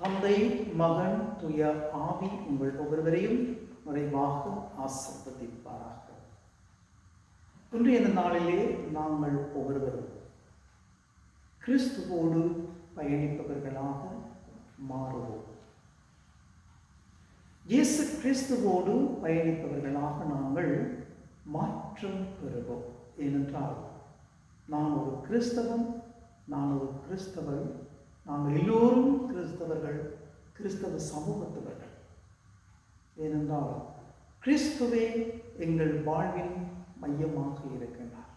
தந்தை மகன் துய ஆவி உங்கள் ஒவ்வொருவரையும் நிறைவாக ஆசிர்வதிப்பாராக. இன்றைய இந்த நாளிலே நாங்கள் ஒவ்வொருவரும் கிறிஸ்துவோடு பயணிப்பவர்களாக மாறுவோம். இயேசு கிறிஸ்துவோடு பயணிப்பவர்களாக நாங்கள் மாற்றம் பெறுவோம். ஏனென்றால் நான் ஒரு கிறிஸ்தவன் நான் ஒரு கிறிஸ்தவன் நாங்கள் எல்லோரும் கிறிஸ்தவர்கள் கிறிஸ்தவ சமூகத்தவர்கள். ஏனென்றால் கிறிஸ்துவே எங்கள் வாழ்வின் மையமாக இருக்கின்றார்.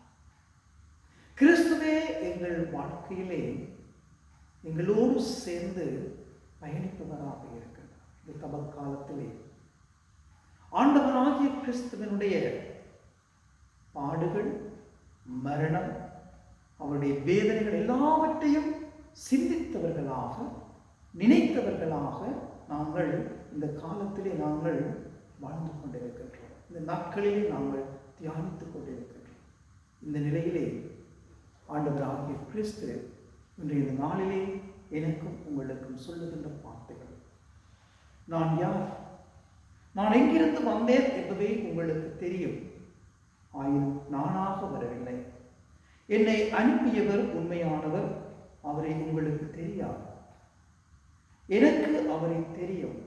கிறிஸ்துவே எங்கள் வாழ்க்கையிலே எங்களோடு சேர்ந்து பயணிப்பவராக இருக்கின்றார். இந்த தபக்காலத்திலே ஆண்டவராகிய கிறிஸ்துவனுடைய பாடுகள் மரணம் அவருடைய வேதனைகள் எல்லாவற்றையும் சிந்தித்தவர்களாக நினைத்தவர்களாக நாங்கள் இந்த காலத்திலே நாங்கள் வாழ்ந்து கொண்டிருக்கின்றோம். இந்த நாட்களிலே நாங்கள் தியானித்துக் கொண்டிருக்கின்றோம். இந்த நிலையிலே ஆண்டவராகிய கிறிஸ்து இன்றைய இந்த நாளிலே எனக்கும் உங்களுக்கும் சொல்லுகின்ற வார்த்தைகள். நான் யார்? நான் எங்கிருந்து வந்தேன் என்பதை உங்களுக்கு தெரியும். ஆயினும் நானாக வரவில்லை. என்னை அனுப்பியவர் உண்மையானவர் அவரை உங்களுக்கு தெரியாது. எனக்கு அவரை தெரியும்.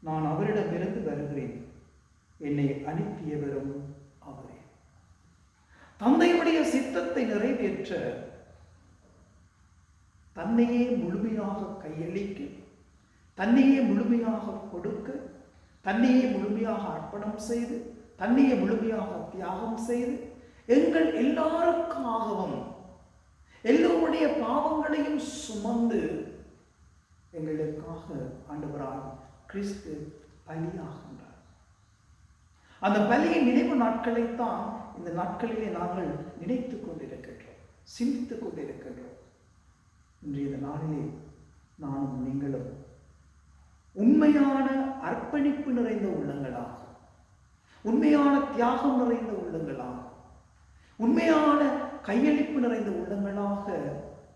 நான் அவரிடமிருந்து வருகிறேன். என்னை அனுப்பியவரும் அவரே. தந்தையுடைய சித்தத்தை நிறைவேற்ற தன்னையே முழுமையாக கையளிக்க தன்னையே முழுமையாக கொடுக்க தன்னையே முழுமையாக அர்ப்பணம் செய்து தன்னையே முழுமையாக தியாகம் செய்து எங்கள் எல்லாருக்காகவும் எல்லோருடைய பாவங்களையும் சுமந்து எங்களுக்காக ஆண்டவரால் கிறிஸ்து பலியாகின்றார். அந்த பலியின் நினைவு நாட்களைத்தான் இந்த நாட்களிலே நாங்கள் நினைத்து கொண்டிருக்கின்றோம் சிந்தித்துக் கொண்டிருக்கின்றோம். இன்றைய நாளிலே நானும் நீங்களும் உண்மையான அர்ப்பணிப்பு நிறைந்த உள்ளங்களாக உண்மையான தியாகம் நிறைந்த உள்ளங்களாக உண்மையான கையளிப்பு நிறைந்த உள்ளங்களாக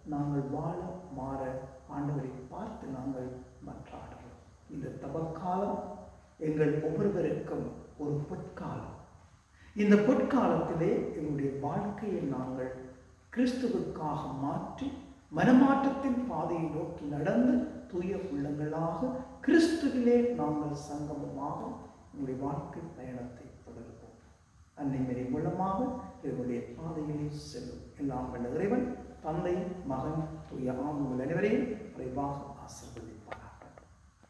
நாங்கள் வாழ மாற ஆண்டவரை பார்த்து நாங்கள் மன்றாடுகிறோம் இந்த தவக்காலம் எங்கள் ஒவ்வொருவருக்கும் ஒரு பொற்காலம். இந்த பொற்காலத்திலே எங்களுடைய வாழ்க்கையை நாங்கள் கிறிஸ்துவுக்காக மாற்றி மனமாற்றத்தின் பாதையை நோக்கி நடந்து தூய உள்ளங்களாக கிறிஸ்துவிலே நாங்கள் சங்கமமாக எங்களுடைய வாழ்க்கை பயணத்தை இவருடைய பாதையிலே செல்லும். எல்லாம் வல்ல இறைவன் தந்தை மகன் தூய ஆமுகள் அனைவரையும் குறைவாக ஆசிர்வதி